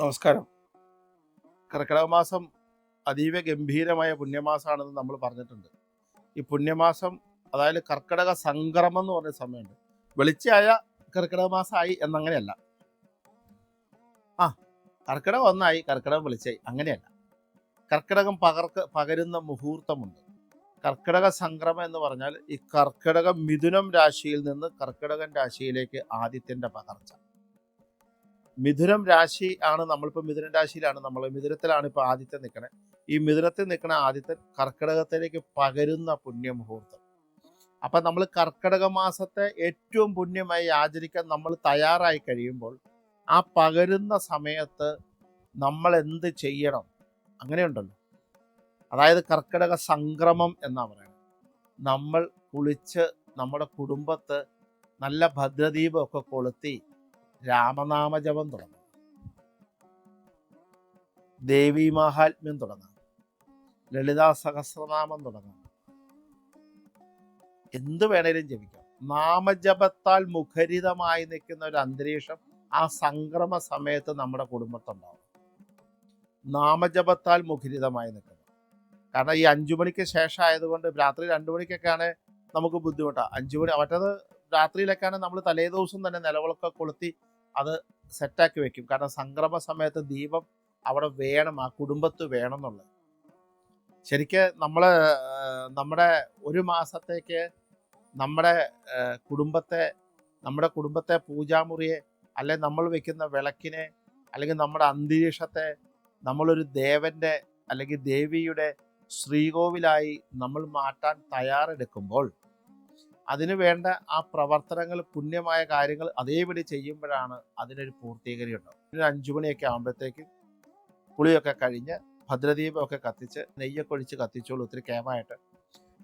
നമസ്കാരം. കർക്കിടക മാസം അതീവ ഗംഭീരമായ പുണ്യമാസമാണെന്ന് നമ്മൾ പറഞ്ഞിട്ടുണ്ട്. ഈ പുണ്യമാസം അതായത് കർക്കിടക സംക്രമം എന്ന് പറഞ്ഞ സമയമുണ്ട്. വെളിച്ചയായ കർക്കിടക മാസമായി എന്നങ്ങനെയല്ല. ആ കർക്കിടകം ഒന്നായി കർക്കിടകം വെളിച്ചായി അങ്ങനെയല്ല. കർക്കിടകം പകർക്ക് പകരുന്ന മുഹൂർത്തമുണ്ട്. കർക്കിടക സംക്രമം എന്ന് പറഞ്ഞാൽ ഈ കർക്കിടക മിഥുനം രാശിയിൽ നിന്ന് കർക്കിടകൻ രാശിയിലേക്ക് ആദിത്യന്റെ പകർച്ച. മിഥുനം രാശി ആണ് നമ്മളിപ്പോൾ മിഥുനം രാശിയിലാണ്. നമ്മൾ മിഥുനത്തിലാണ് ഇപ്പോൾ ആദിത്യൻ നിൽക്കണേ ഈ മിഥുനത്തിൽ നിൽക്കുന്ന ആദിത്യൻ കർക്കിടകത്തിലേക്ക് പകരുന്ന പുണ്യമുഹൂർത്തം അപ്പം നമ്മൾ കർക്കിടക മാസത്തെ ഏറ്റവും പുണ്യമായി ആചരിക്കാൻ നമ്മൾ തയ്യാറായി കഴിയുമ്പോൾ ആ പകരുന്ന സമയത്ത് നമ്മൾ എന്ത് ചെയ്യണം? അങ്ങനെയുണ്ടല്ലോ. അതായത് കർക്കിടക സംക്രമം എന്നാണ് പറയുന്നത്. നമ്മൾ കുളിച്ച് നമ്മുടെ കുടുംബത്ത് നല്ല ഭദ്രദീപമൊക്കെ കൊളുത്തി രാമനാമജപം തുടങ്ങും. ദേവി മഹാത്മ്യം തുടങ്ങാം. ലളിതാ സഹസ്രനാമം തുടങ്ങാം. എന്ത് വേണേലും ജപിക്കാം. നാമജപത്താൽ മുഖരിതമായി നിൽക്കുന്ന ഒരു അന്തരീക്ഷം ആ സംക്രമ സമയത്ത് നമ്മുടെ കുടുംബത്തുണ്ടാവും. നാമജപത്താൽ മുഖരിതമായി നിൽക്കുന്നത്. കാരണം ഈ അഞ്ചു മണിക്ക് ശേഷം ആയതുകൊണ്ട് രാത്രി രണ്ടു മണിക്കൊക്കെയാണ് നമുക്ക് ബുദ്ധിമുട്ടാണ് അഞ്ചു മണി മറ്റത് രാത്രിയിലൊക്കെയാണ് നമ്മൾ തലേ ദിവസം തന്നെ നിലവിളക്കെ കൊളുത്തി അത് സെറ്റാക്കി വെക്കും. കാരണം സംക്രമ സമയത്ത് ദീപം അവിടെ വേണം ആ കുടുംബത്ത് വേണം എന്നുള്ളത്. ശരിക്ക് നമ്മൾ നമ്മുടെ ഒരു മാസത്തേക്ക് നമ്മുടെ കുടുംബത്തെ നമ്മുടെ കുടുംബത്തെ പൂജാമുറിയെ അല്ലെ നമ്മൾ വെക്കുന്ന വിളക്കിനെ അല്ലെങ്കിൽ നമ്മുടെ അന്തരീക്ഷത്തെ നമ്മളൊരു ദേവന്റെ അല്ലെങ്കിൽ ദേവിയുടെ ശ്രീകോവിലായി നമ്മൾ മാറ്റാൻ തയ്യാറെടുക്കുമ്പോൾ അതിനു വേണ്ട ആ പ്രവർത്തനങ്ങൾ പുണ്യമായ കാര്യങ്ങൾ അതേപടി ചെയ്യുമ്പോഴാണ് അതിനൊരു പൂർത്തീകരണം ഉണ്ടാവും ഒരു അഞ്ചു മണിയൊക്കെ ആകുമ്പോഴത്തേക്ക് കുളിയൊക്കെ കഴിഞ്ഞ് ഭദ്രദീപമൊക്കെ കത്തിച്ച് നെയ്യൊക്കെ ഒഴിച്ച് കത്തിച്ചോളൂ ഒത്തിരി കേമായിട്ട്.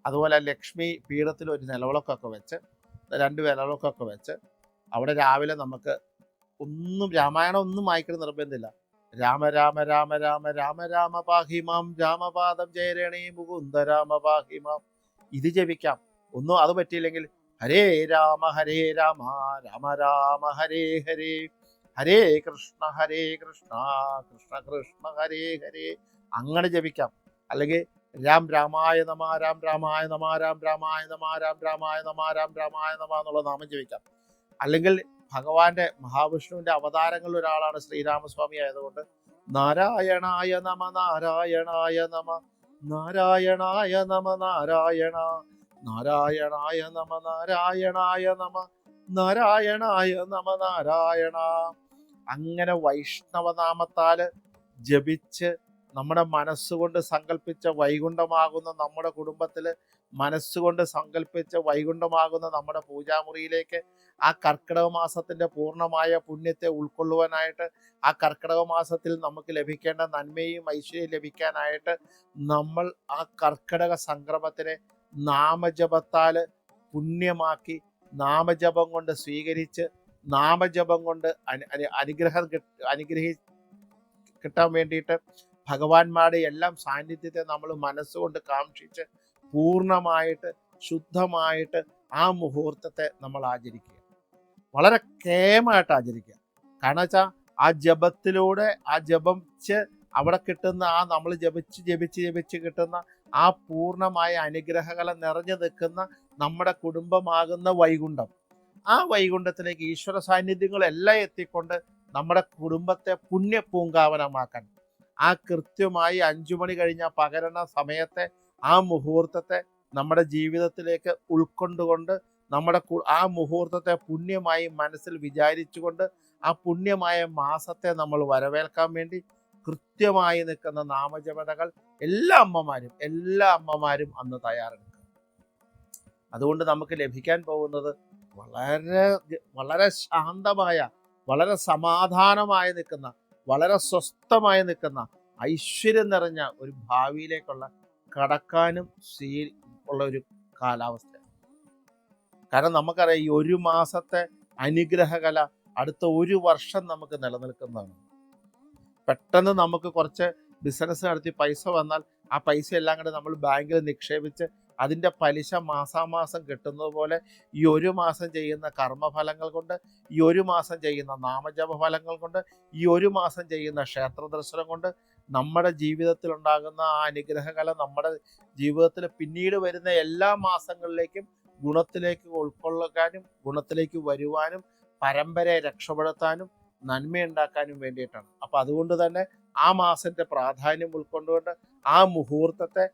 അതുപോലെ ലക്ഷ്മി പീഠത്തിൽ ഒരു നിലവിളക്കൊക്കെ വെച്ച് രണ്ട് വിലവിളക്കൊക്കെ വെച്ച് അവിടെ രാവിലെ നമുക്ക് ഒന്നും രാമായണം ഒന്നും വായിക്കണം നിർബന്ധമില്ല. രാമ രാമ രാമ രാമ രാമ രാമ പാഹിമാം രാമപാദം ജയരേണി മുകുന്ദ രാമ പാഹിമാം. ഇത് ജപിക്കാം. ഒന്നും അത് പറ്റിയില്ലെങ്കിൽ ഹരേ രാമ ഹരേ രാമ രാമ രാമ ഹരേ ഹരേ. ഹരേ കൃഷ്ണ ഹരേ കൃഷ്ണ കൃഷ്ണ കൃഷ്ണ ഹരേ ഹരേ. അങ്ങനെ ജപിക്കാം. അല്ലെങ്കിൽ രാം രാമായ നമ രാം രാമായ നമ രാം രാമായ നമ രാം രാമായ നമ രാം രാമായ നമ എന്നുള്ള നാമം ജപിക്കാം. അല്ലെങ്കിൽ ഭഗവാന്റെ മഹാവിഷ്ണുവിന്റെ അവതാരങ്ങളിൽ ഒരാളാണ് ശ്രീരാമസ്വാമി ആയതുകൊണ്ട് നാരായണായ നമ നാരായണായ നമ നാരായണായ നമ നാരായണ. നാരായണായ നമ നാരായണായ നമ നാരായണായ നമ നാരായണ. അങ്ങനെ വൈഷ്ണവനാമത്താൽ ജപിച്ച് നമ്മുടെ മനസ്സുകൊണ്ട് സങ്കല്പിച്ച വൈകുണ്ഠമാകുന്ന നമ്മുടെ കുടുംബത്തിൽ മനസ്സുകൊണ്ട് സങ്കല്പിച്ച വൈകുണ്ഠമാകുന്ന നമ്മുടെ പൂജാമുറിയിലേക്ക് ആ കർക്കിടക മാസത്തിന്റെ പൂർണമായ പുണ്യത്തെ ഉൾക്കൊള്ളുവാനായിട്ട് ആ കർക്കിടക മാസത്തിൽ നമുക്ക് ലഭിക്കേണ്ട നന്മയും ഐശ്വര്യം ലഭിക്കാനായിട്ട് നമ്മൾ ആ കർക്കിടക സംക്രമത്തിനെ നാമജപത്താൽ പുണ്യമാക്കി നാമജപം കൊണ്ട് സ്വീകരിച്ച് നാമജപം കൊണ്ട് അനു അനു- അനുഗ്രഹം അനുഗ്രഹി കിട്ടാൻ വേണ്ടിയിട്ട് ഭഗവാന്മാരുടെ എല്ലാം സാന്നിധ്യത്തെ നമ്മൾ മനസ്സുകൊണ്ട് കാക്ഷിച്ച് പൂർണമായിട്ട് ശുദ്ധമായിട്ട് ആ മുഹൂർത്തത്തെ നമ്മൾ ആചരിക്കുക. വളരെ കേമായിട്ട് ആചരിക്കുക. കാരണം വെച്ചാൽ ആ ജപത്തിലൂടെ ആ ജപിച്ച് അവിടെ കിട്ടുന്ന ആ നമ്മൾ ജപിച്ച് ജപിച്ച് ജപിച്ച് കിട്ടുന്ന ആ പൂർണമായ അനുഗ്രഹങ്ങളെ നിറഞ്ഞു നിൽക്കുന്ന നമ്മുടെ കുടുംബമാകുന്ന വൈകുണ്ഠം. ആ വൈകുണ്ഠത്തിലേക്ക് ഈശ്വര സാന്നിധ്യങ്ങളെല്ലാം എത്തിക്കൊണ്ട് നമ്മുടെ കുടുംബത്തെ പുണ്യ പുണ്യപൂങ്കാവനമാക്കാൻ. ആ കൃത്യമായി അഞ്ചു മണി കഴിഞ്ഞ പകരണ സമയത്തെ ആ മുഹൂർത്തത്തെ നമ്മുടെ ജീവിതത്തിലേക്ക് ഉൾക്കൊണ്ടുകൊണ്ട് നമ്മുടെ ആ മുഹൂർത്തത്തെ പുണ്യമായി മനസ്സിൽ വിചാരിച്ചുകൊണ്ട് ആ പുണ്യമായ മാസത്തെ നമ്മൾ വരവേൽക്കാൻ വേണ്ടി കൃത്യമായി നിൽക്കുന്ന നാമജപതകൾ എല്ലാ അമ്മമാരും എല്ലാ അമ്മമാരും അന്ന് തയ്യാറെടുക്കുക അതുകൊണ്ട് നമുക്ക് ലഭിക്കാൻ പോകുന്നത് വളരെ വളരെ ശാന്തമായ വളരെ സമാധാനമായി നിൽക്കുന്ന വളരെ സ്വസ്ഥമായി നിൽക്കുന്ന ഐശ്വര്യം നിറഞ്ഞ ഒരു ഭാവിയിലേക്കുള്ള കടക്കാനും സ്വീ ഉള്ള ഒരു കാലാവസ്ഥ കാരണം നമുക്കറിയാം ഈ ഒരു മാസത്തെ അനുഗ്രഹകല അടുത്ത ഒരു വർഷം നമുക്ക് നിലനിൽക്കുന്നതാണ്. പെട്ടെന്ന് നമുക്ക് കുറച്ച് ബിസിനസ് നടത്തി പൈസ വന്നാൽ ആ പൈസ എല്ലാം കൂടെ നമ്മൾ ബാങ്കിൽ നിക്ഷേപിച്ച് അതിന്റെ പലിശ മാസാമാസം കിട്ടുന്നത് പോലെ ഈ ഒരു മാസം ചെയ്യുന്ന കർമ്മഫലങ്ങൾ കൊണ്ട് ഈ ഒരു മാസം ചെയ്യുന്ന നാമജപ ഫലങ്ങൾ കൊണ്ട് ഈ ഒരു മാസം ചെയ്യുന്ന ക്ഷേത്ര ദർശനം കൊണ്ട് നമ്മുടെ ജീവിതത്തിൽ ഉണ്ടാകുന്ന ആ അനുഗ്രഹകല നമ്മുടെ ജീവിതത്തിൽ പിന്നീട് വരുന്ന എല്ലാ മാസങ്ങളിലേക്കും ഗുണത്തിലേക്ക് ഉൾക്കൊള്ളാനും ഗുണത്തിലേക്ക് വരുവാനും പരമ്പരയെ രക്ഷപ്പെടുത്താനും നന്മയുണ്ടാക്കാനും വേണ്ടിയിട്ടാണ്. അപ്പം അതുകൊണ്ട് തന്നെ ആ മാസത്തെ പ്രാധാന്യം ഉൾക്കൊണ്ടുകൊണ്ട് ആ മുഹൂർത്തത്തെ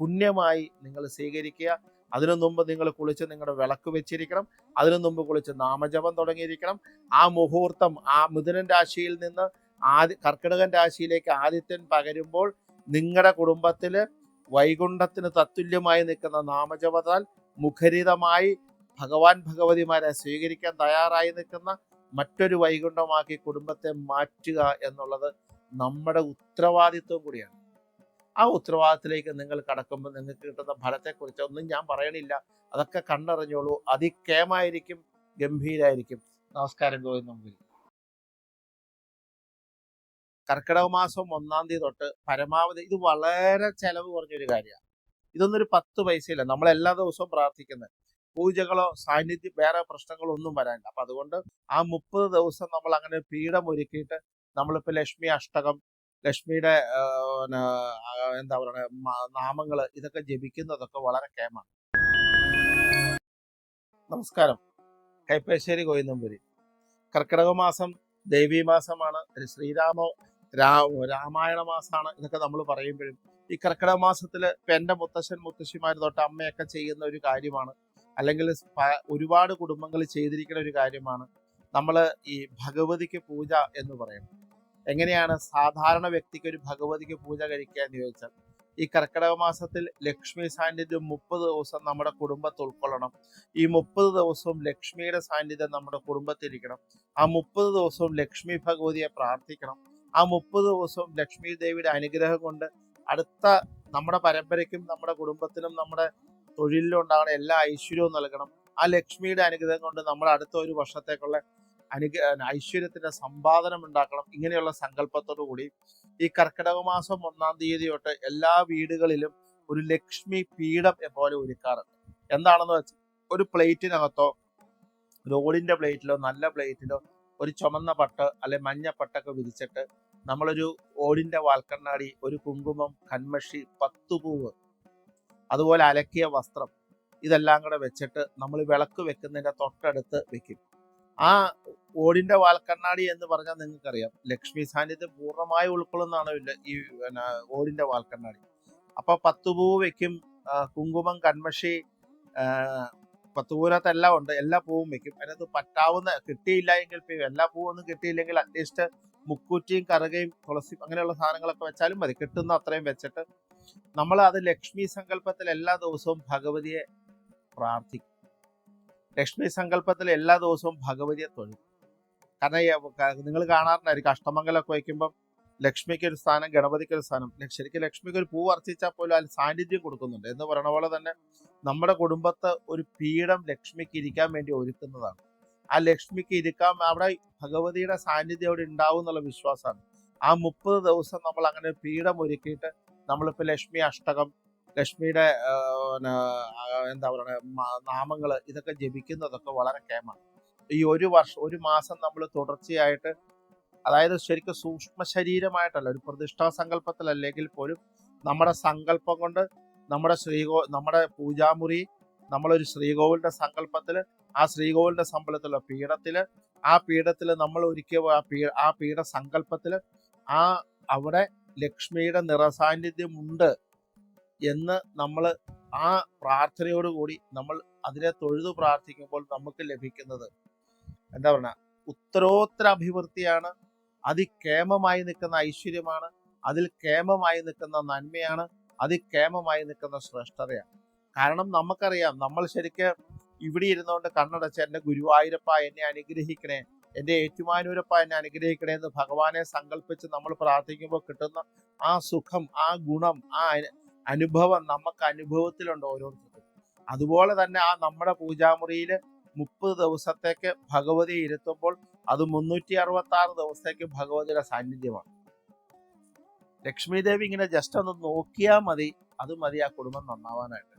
പുണ്യമായി നിങ്ങൾ സ്വീകരിക്കുക. അതിനു മുമ്പ് നിങ്ങൾ കുളിച്ച് നിങ്ങളുടെ വിളക്ക് വെച്ചിരിക്കണം. അതിനു മുമ്പ് കുളിച്ച് നാമജപം തുടങ്ങിയിരിക്കണം. ആ മുഹൂർത്തം ആ മിഥുനൻ രാശിയിൽ നിന്ന് ആദ്യ കർക്കിടകൻ രാശിയിലേക്ക് ആദിത്യൻ പകരുമ്പോൾ നിങ്ങളുടെ കുടുംബത്തിൽ വൈകുണ്ഠത്തിന് തത്തുല്യമായി നിൽക്കുന്ന നാമജപത്താൽ മുഖരിതമായി ഭഗവാൻ ഭഗവതിമാരെ സ്വീകരിക്കാൻ തയ്യാറായി നിൽക്കുന്ന മറ്റൊരു വൈകുണ്ഠമാക്കി കുടുംബത്തെ മാറ്റുക എന്നുള്ളത് നമ്മുടെ ഉത്തരവാദിത്വം കൂടിയാണ്. ആ ഉത്തരവാദിത്തത്തിലേക്ക് നിങ്ങൾ കടക്കുമ്പോൾ നിങ്ങൾക്ക് കിട്ടുന്ന ഫലത്തെക്കുറിച്ച് ഒന്നും ഞാൻ പറയണില്ല. അതൊക്കെ കണ്ടറിഞ്ഞോളൂ. അതിക്കേമായിരിക്കും ഗംഭീരായിരിക്കും. നമസ്കാരം ഗോവിന്ദ് നമ്പൂരി കർക്കിടക മാസം ഒന്നാം തീയതി തൊട്ട് പരമാവധി ഇത് വളരെ ചെലവ് കുറഞ്ഞൊരു കാര്യമാണ്. ഇതൊന്നൊരു പത്ത് പൈസയില്ല. നമ്മൾ എല്ലാ ദിവസവും പ്രാർത്ഥിക്കുന്നത് പൂജകളോ സാന്നിധ്യം വേറെ പ്രശ്നങ്ങളോ ഒന്നും വരാനില്ല. അപ്പൊ അതുകൊണ്ട് ആ മുപ്പത് ദിവസം നമ്മൾ അങ്ങനെ പീഠം ഒരുക്കിയിട്ട് നമ്മളിപ്പോ ലക്ഷ്മി അഷ്ടകം ലക്ഷ്മിയുടെ എന്താ പറയുക നാമങ്ങൾ ഇതൊക്കെ ജപിക്കുന്നതൊക്കെ വളരെ കേമാണ്. നമസ്കാരം. കൈപ്പേശ്ശേരി കോയിന്നമ്പുരി കർക്കിടക മാസം ദേവീ മാസമാണ് ശ്രീരാമ രാമായണ മാസമാണ് ഇതൊക്കെ നമ്മൾ പറയുമ്പോഴും ഈ കർക്കിടക മാസത്തിൽ ഇപ്പം എന്റെ മുത്തശ്ശൻ മുത്തശ്ശിമാർ തൊട്ട് അമ്മയൊക്കെ ചെയ്യുന്ന ഒരു കാര്യമാണ്. അല്ലെങ്കിൽ ഒരുപാട് കുടുംബങ്ങൾ ചെയ്തിരിക്കുന്ന ഒരു കാര്യമാണ് നമ്മൾ ഈ ഭഗവതിക്ക് പൂജ എന്ന് പറയുന്നത്. എങ്ങനെയാണ് സാധാരണ വ്യക്തിക്ക് ഒരു ഭഗവതിക്ക് പൂജ കഴിക്കുക എന്ന് ചോദിച്ചാൽ ഈ കർക്കിടക മാസത്തിൽ ലക്ഷ്മി സാന്നിധ്യം മുപ്പത് ദിവസം നമ്മുടെ കുടുംബത്തിൽ ഉൾക്കൊള്ളണം. ഈ മുപ്പത് ദിവസവും ലക്ഷ്മിയുടെ സാന്നിധ്യം നമ്മുടെ കുടുംബത്തിരിക്കണം ആ മുപ്പത് ദിവസവും ലക്ഷ്മി ഭഗവതിയെ പ്രാർത്ഥിക്കണം. ആ മുപ്പത് ദിവസവും ലക്ഷ്മി ദേവിയുടെ അനുഗ്രഹം കൊണ്ട് അടുത്ത നമ്മുടെ പരമ്പരയ്ക്കും നമ്മുടെ കുടുംബത്തിനും നമ്മുടെ തൊഴിലിലും ഉണ്ടാകുന്ന എല്ലാ ഐശ്വര്യവും നൽകണം. ആ ലക്ഷ്മിയുടെ അനുഗ്രഹം കൊണ്ട് നമ്മൾ അടുത്ത ഒരു വർഷത്തേക്കുള്ള അനുഗ ഐശ്വര്യത്തിന്റെ സമ്പാദനം ഉണ്ടാക്കണം ഇങ്ങനെയുള്ള സങ്കല്പത്തോടു കൂടി. ഈ കർക്കിടക മാസം ഒന്നാം തീയതി തൊട്ട് എല്ലാ വീടുകളിലും ഒരു ലക്ഷ്മി പീഠം പോലെ ഒരുക്കാറുണ്ട്. എന്താണെന്ന് വെച്ചാൽ ഒരു പ്ലേറ്റിനകത്തോ റോഡിന്റെ പ്ലേറ്റിലോ നല്ല പ്ലേറ്റിലോ ഒരു ചുമന്ന പട്ട് അല്ലെ മഞ്ഞ പട്ടൊക്കെ വിരിച്ചിട്ട് നമ്മളൊരു ഓടിന്റെ വാൽക്കണ്ണാടി ഒരു കുങ്കുമം കൺമഷി പത്തുപൂവ് അതുപോലെ അലക്കിയ വസ്ത്രം ഇതെല്ലാം കൂടെ വെച്ചിട്ട് നമ്മൾ വിളക്ക് വെക്കുന്നതിന്റെ തൊട്ടടുത്ത് വെക്കും. ആ ഓടിന്റെ വാൽക്കണ്ണാടി എന്ന് പറഞ്ഞാൽ നിങ്ങൾക്കറിയാം. ലക്ഷ്മി സാന്നിധ്യം പൂർണമായി ഉൾക്കൊള്ളുന്നതാണ് ഈ പിന്നെ ഓടിന്റെ വാൽക്കണ്ണാടി. അപ്പോൾ പത്തുപൂ വെക്കും കുങ്കുമം കൺമഷി ആ, പത്ത് പൂവിനകത്ത് എല്ലാം ഉണ്ട്. എല്ലാ പൂവും വെക്കും. അതിനകത്ത് പറ്റാവുന്ന കിട്ടിയില്ല എങ്കിൽ എല്ലാ പൂവൊന്നും കിട്ടിയില്ലെങ്കിൽ അറ്റ്ലീസ്റ്റ് മുക്കൂറ്റിയും കറുകയും തുളസി അങ്ങനെയുള്ള സാധനങ്ങളൊക്കെ വെച്ചാലും മതി. കിട്ടുന്ന അത്രയും വെച്ചിട്ട് നമ്മൾ അത് ലക്ഷ്മി സങ്കല്പത്തിൽ എല്ലാ ദിവസവും ഭഗവതിയെ പ്രാർത്ഥിക്കും. ലക്ഷ്മി സങ്കല്പത്തിൽ എല്ലാ ദിവസവും ഭഗവതിയെ തൊഴും. കാരണം നിങ്ങൾ കാണാറുണ്ടായിരിക്കും അഷ്ടമംഗലൊക്കെ വയ്ക്കുമ്പം ലക്ഷ്മിക്ക് ഒരു സ്ഥാനം ഗണപതിക്ക് ഒരു സ്ഥാനം ശരിക്കും ലക്ഷ്മിക്ക് ഒരു പൂ അർച്ചിച്ചാൽ പോലും അതിൽ സാന്നിധ്യം കൊടുക്കുന്നുണ്ട്. എന്ന് പറയുന്ന പോലെ തന്നെ നമ്മുടെ കുടുംബത്തെ ഒരു പീഠം ലക്ഷ്മിക്ക് ഇരിക്കാൻ വേണ്ടി ഒരുക്കുന്നതാണ്. ആ ലക്ഷ്മിക്ക് ഇരിക്കാൻ അവിടെ ഭഗവതിയുടെ സാന്നിധ്യം അവിടെ ഉണ്ടാവും എന്നുള്ള വിശ്വാസമാണ്. ആ മുപ്പത് ദിവസം നമ്മൾ അങ്ങനെ പീഠം ഒരുക്കിയിട്ട് നമ്മളിപ്പോൾ ലക്ഷ്മി അഷ്ടകം ലക്ഷ്മിയുടെ എന്താ പറയുക നാമങ്ങൾ ഇതൊക്കെ ജപിക്കുന്നതൊക്കെ വളരെ കേമാണ്. ഈ ഒരു വർഷം ഒരു മാസം നമ്മൾ തുടർച്ചയായിട്ട് അതായത് ശരിക്കും സൂക്ഷ്മ ശരീരമായിട്ടല്ല ഒരു പ്രതിഷ്ഠാ സങ്കല്പത്തിലല്ലെങ്കിൽ പോലും നമ്മുടെ സങ്കല്പം കൊണ്ട് നമ്മുടെ ശ്രീകോ നമ്മുടെ പൂജാമുറി നമ്മളൊരു ശ്രീകോവിലിന്റെ സങ്കല്പത്തിൽ ആ ശ്രീകോവിലിന്റെ സമ്പലത്തിലുള്ള പീഠത്തിൽ ആ പീഠത്തിൽ നമ്മൾ ഒരുക്കിയ ആ ആ പീഠ സങ്കല്പത്തിൽ ആ അവിടെ ലക്ഷ്മിയുടെ നിറസാന്നിധ്യമുണ്ട് എന്ന് നമ്മൾ ആ പ്രാർത്ഥനയോടുകൂടി നമ്മൾ അതിനെ തൊഴുതു പ്രാർത്ഥിക്കുമ്പോൾ നമുക്ക് ലഭിക്കുന്നത്. എന്താ പറയുക ഉത്തരോത്തര അഭിവൃദ്ധിയാണ് അതിക്കേമമായി നിൽക്കുന്ന ഐശ്വര്യമാണ് അതിൽ കേമമായി നിൽക്കുന്ന നന്മയാണ് അതിക്കേമമായി നിൽക്കുന്ന ശ്രേഷ്ഠതയാണ്. കാരണം നമുക്കറിയാം നമ്മൾ ശരിക്ക് ഇവിടെ ഇരുന്നുകൊണ്ട് കണ്ണടച്ച് എന്റെ ഗുരുവായൂരപ്പ എന്നെ അനുഗ്രഹിക്കണേ എന്റെ ഏറ്റുമാനൂരപ്പ എന്നെ അനുഗ്രഹിക്കണേ എന്ന് ഭഗവാനെ സങ്കല്പിച്ച് നമ്മൾ പ്രാർത്ഥിക്കുമ്പോൾ കിട്ടുന്ന ആ സുഖം ആ ഗുണം ആ അനു- അനുഭവം നമുക്ക് അനുഭവത്തിലുണ്ട് ഓരോരുത്തർക്കും. അതുപോലെ തന്നെ ആ നമ്മുടെ പൂജാമുറിയിൽ മുപ്പത് ദിവസത്തേക്ക് ഭഗവതി ഇരുത്തുമ്പോൾ അത് മുന്നൂറ്റി അറുപത്തി ആറ് ദിവസത്തേക്ക് ഭഗവതിയുടെ സാന്നിധ്യമാണ്. ലക്ഷ്മി ദേവി ഇങ്ങനെ ജസ്റ്റ് ഒന്ന് നോക്കിയാൽ മതി അത് മതി ആ കുടുംബം നന്നാവാനായിട്ട്.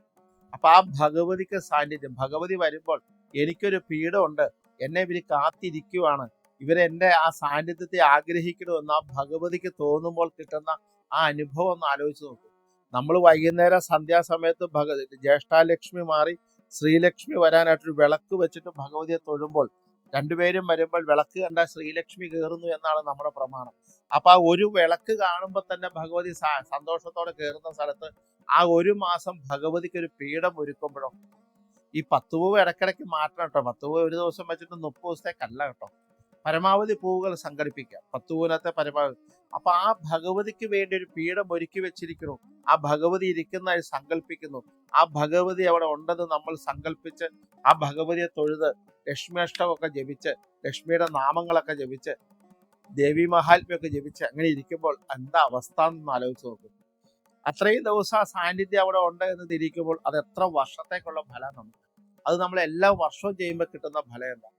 അപ്പൊ ആ ഭഗവതിക്ക് സാന്നിധ്യം ഭഗവതി വരുമ്പോൾ എനിക്കൊരു പീഡമുണ്ട് എന്നെ ഇവർ കാത്തിരിക്കുവാണ്. ഇവരെന്റെ ആ സാന്നിധ്യത്തെ ആഗ്രഹിക്കണമെന്ന് ആ ഭഗവതിക്ക് തോന്നുമ്പോൾ കിട്ടുന്ന ആ അനുഭവം ഒന്ന് ആലോചിച്ച് നോക്കും. നമ്മൾ വൈകുന്നേരം സന്ധ്യാസമയത്ത് ഭഗ ജ്യേഷ്ഠാലക്ഷ്മി മാറി ശ്രീലക്ഷ്മി വരാനായിട്ടൊരു വിളക്ക് വെച്ചിട്ട് ഭഗവതിയെ തൊഴുമ്പോൾ രണ്ടുപേരും വരുമ്പോൾ വിളക്ക് കണ്ട ശ്രീലക്ഷ്മി കയറുന്നു എന്നാണ് നമ്മുടെ പ്രമാണം. അപ്പൊ ആ ഒരു വിളക്ക് കാണുമ്പോൾ തന്നെ ഭഗവതി സന്തോഷത്തോടെ കയറുന്ന സ്ഥലത്ത് ആ ഒരു മാസം ഭഗവതിക്ക് ഒരു പീഠം ഒരുക്കുമ്പോഴോ ഈ പത്ത് പൂവ് ഇടയ്ക്കിടയ്ക്ക് മാറ്റണം കേട്ടോ. പത്ത് പൂവ് ഒരു ദിവസം വെച്ചിട്ട് മുപ്പത് ദിവസത്തേക്കല്ല കേട്ടോ. പരമാവധി പൂവുകൾ സംഘടിപ്പിക്കുക. പത്ത് പൂവിനകത്തെ പരമാവധി. അപ്പൊ ആ ഭഗവതിക്ക് വേണ്ടി ഒരു പീഠം ഒരുക്കി വെച്ചിരിക്കുന്നു. ആ ഭഗവതി ഇരിക്കുന്നതായി സങ്കല്പിക്കുന്നു. ആ ഭഗവതി അവിടെ ഉണ്ടെന്ന് നമ്മൾ സങ്കല്പിച്ച് ആ ഭഗവതിയെ തൊഴുത് ലക്ഷ്മിയഷ്ടമൊക്കെ ജപിച്ച് ലക്ഷ്മിയുടെ നാമങ്ങളൊക്കെ ജപിച്ച് ദേവി മഹാത്മ്യൊക്കെ ജപിച്ച് അങ്ങനെ ഇരിക്കുമ്പോൾ എന്താ അവസ്ഥ എന്ന് ആലോചിച്ച് നോക്കും. അത്രയും ദിവസം ആ സാന്നിധ്യം അവിടെ ഉണ്ട് എന്ന് തിരിക്കുമ്പോൾ അത് എത്ര വർഷത്തേക്കുള്ള ഫലം നമുക്ക്. അത് നമ്മൾ എല്ലാ വർഷവും ചെയ്യുമ്പോൾ കിട്ടുന്ന ഫലം എന്താ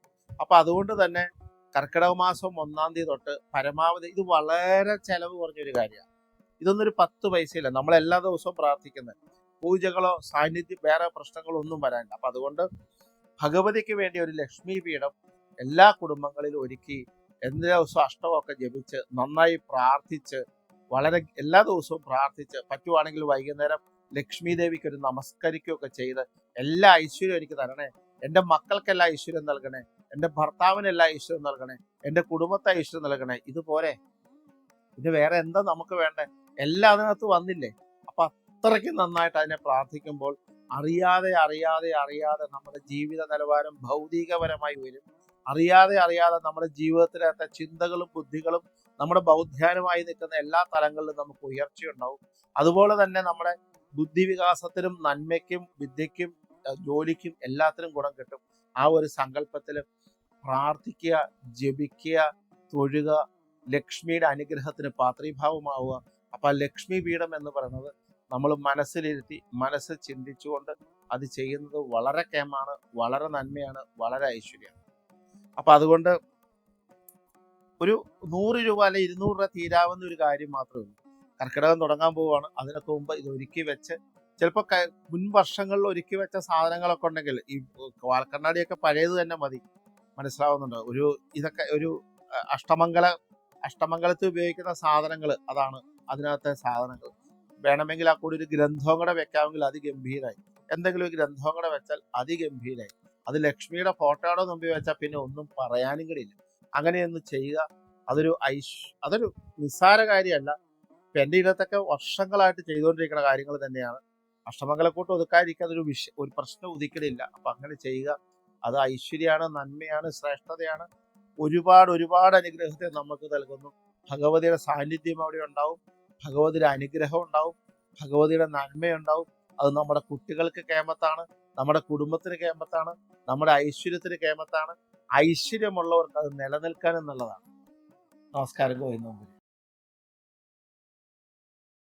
അപ്പൊ അതുകൊണ്ട് തന്നെ കർക്കിടക മാസം ഒന്നാം തീയതി തൊട്ട് പരമാവധി ഇത് വളരെ ചെലവ് കുറഞ്ഞൊരു കാര്യമാണ് ഇതൊന്നും ഒരു പത്ത് പൈസയില്ല. നമ്മൾ എല്ലാ ദിവസവും പ്രാർത്ഥിക്കുന്നത് പൂജകളോ സാന്നിധ്യം വേറെ പ്രശ്നങ്ങളോ ഒന്നും വരാനില്ല. അപ്പൊ അതുകൊണ്ട് ഭഗവതിക്ക് വേണ്ടി ഒരു ലക്ഷ്മി പീഠം എല്ലാ കുടുംബങ്ങളിലും ഒരുക്കി എല്ലാ ദിവസവും അഷ്ടമൊക്കെ ജപിച്ച് നന്നായി പ്രാർത്ഥിച്ച് വളരെ എല്ലാ ദിവസവും പ്രാർത്ഥിച്ച് പറ്റുവാണെങ്കിൽ വൈകുന്നേരം ലക്ഷ്മി ദേവിക്ക് ഒരു നമസ്കരിക്കുകയൊക്കെ ചെയ്ത് എല്ലാ ഐശ്വര്യവും എനിക്ക് തരണേ. എന്റെ മക്കൾക്കെല്ലാം ഐശ്വര്യം നൽകണേ. എന്റെ ഭർത്താവിന് എല്ലാ ഐശ്വര്യം നൽകണേ. എന്റെ കുടുംബത്തെ ഐശ്വര്യം നൽകണേ. ഇതുപോലെ. ഇത് വേറെ എന്താ നമുക്ക് വേണ്ടേ? എല്ലാം അതിനകത്ത് വന്നില്ലേ? അപ്പൊ അത്രയ്ക്ക് നന്നായിട്ട് അതിനെ പ്രാർത്ഥിക്കുമ്പോൾ അറിയാതെ അറിയാതെ അറിയാതെ നമ്മുടെ ജീവിത നിലവാരം ഭൗതികപരമായി വരും അറിയാതെ അറിയാതെ നമ്മുടെ ജീവിതത്തിലകത്തെ ചിന്തകളും ബുദ്ധികളും നമ്മുടെ ബൗദ്ധ്യാനുമായി നിൽക്കുന്ന എല്ലാ തലങ്ങളിലും നമുക്ക് ഉയർച്ചയുണ്ടാവും. അതുപോലെ തന്നെ നമ്മുടെ ബുദ്ധിവികാസത്തിനും നന്മയ്ക്കും വിദ്യയ്ക്കും ജോലിക്കും എല്ലാത്തിനും ഗുണം കിട്ടും. ആ ഒരു സങ്കല്പത്തിൽ പ്രാർത്ഥിക്കുക ജപിക്കുക തൊഴുക ലക്ഷ്മിയുടെ അനുഗ്രഹത്തിന് പാത്രീഭാവമാവുക. അപ്പൊ ലക്ഷ്മി പീഠം എന്ന് പറയുന്നത് നമ്മൾ മനസ്സിലിരുത്തി മനസ്സ് ചിന്തിച്ചുകൊണ്ട് അത് ചെയ്യുന്നത് വളരെ കേമാണ് വളരെ നന്മയാണ് വളരെ ഐശ്വര്യമാണ്. അപ്പൊ അതുകൊണ്ട് ഒരു നൂറ് രൂപ അല്ലെ ഇരുന്നൂറ് രൂപ തീരാവുന്ന ഒരു കാര്യം മാത്രമേ ഉള്ളൂ. കർക്കിടകം തുടങ്ങാൻ പോവുകയാണ് അതിനൊക്കെ മുമ്പ് ഇത് ഒരുക്കി വെച്ച് ചിലപ്പോൾ മുൻ വർഷങ്ങളിൽ ഒരുക്കി വെച്ച സാധനങ്ങളൊക്കെ ഉണ്ടെങ്കിൽ ഈ വാൽക്കണ്ണാടിയൊക്കെ പഴയത് തന്നെ മതി. മനസ്സിലാവുന്നുണ്ട്? ഒരു ഇതൊക്കെ ഒരു അഷ്ടമംഗല അഷ്ടമംഗലത്തിൽ ഉപയോഗിക്കുന്ന സാധനങ്ങൾ അതാണ് അതിനകത്തെ സാധനങ്ങൾ വേണമെങ്കിൽ ആ കൂടി ഒരു ഗ്രന്ഥവും കൂടെ വെക്കാമെങ്കിൽ അതിഗംഭീരായി എന്തെങ്കിലും ഒരു ഗ്രന്ഥവും കൂടെ വെച്ചാൽ അതിഗംഭീരായി അത് ലക്ഷ്മിയുടെ ഫോട്ടോയുടെ മുമ്പിൽ വെച്ചാൽ പിന്നെ ഒന്നും പറയാനും കൂടിയില്ല. അങ്ങനെയൊന്ന് ചെയ്യുക അതൊരു ഐശ് അതൊരു നിസ്സാര കാര്യമല്ല. ഇപ്പൊ എന്റെ ഇടത്തൊക്കെ വർഷങ്ങളായിട്ട് ചെയ്തുകൊണ്ടിരിക്കുന്ന കാര്യങ്ങൾ തന്നെയാണ്. അഷ്ടമംഗലക്കൂട്ട് ഒതുക്കാതിരിക്കാൻ ഒരു വിഷ ഒരു പ്രശ്നം ഉദിക്കലില്ല. അപ്പൊ അങ്ങനെ ചെയ്യുക. അത് ഐശ്വര്യമാണ് നന്മയാണ് ശ്രേഷ്ഠതയാണ്. ഒരുപാട് ഒരുപാട് അനുഗ്രഹത്തെ നമുക്ക് നൽകുന്നു. ഭഗവതിയുടെ സാന്നിധ്യം അവിടെ ഉണ്ടാവും. ഭഗവതിയുടെ അനുഗ്രഹം ഉണ്ടാവും. ഭഗവതിയുടെ നന്മയുണ്ടാവും. അത് നമ്മുടെ കുട്ടികൾക്ക് കേമത്താണ്. നമ്മുടെ കുടുംബത്തിന് കേമത്താണ്. നമ്മുടെ ഐശ്വര്യത്തിന് കേമത്താണ്. ഐശ്വര്യമുള്ളവർക്ക് അത് നിലനിൽക്കാൻ എന്നുള്ളതാണ്. നമസ്കാരം ഗോവിന്ദ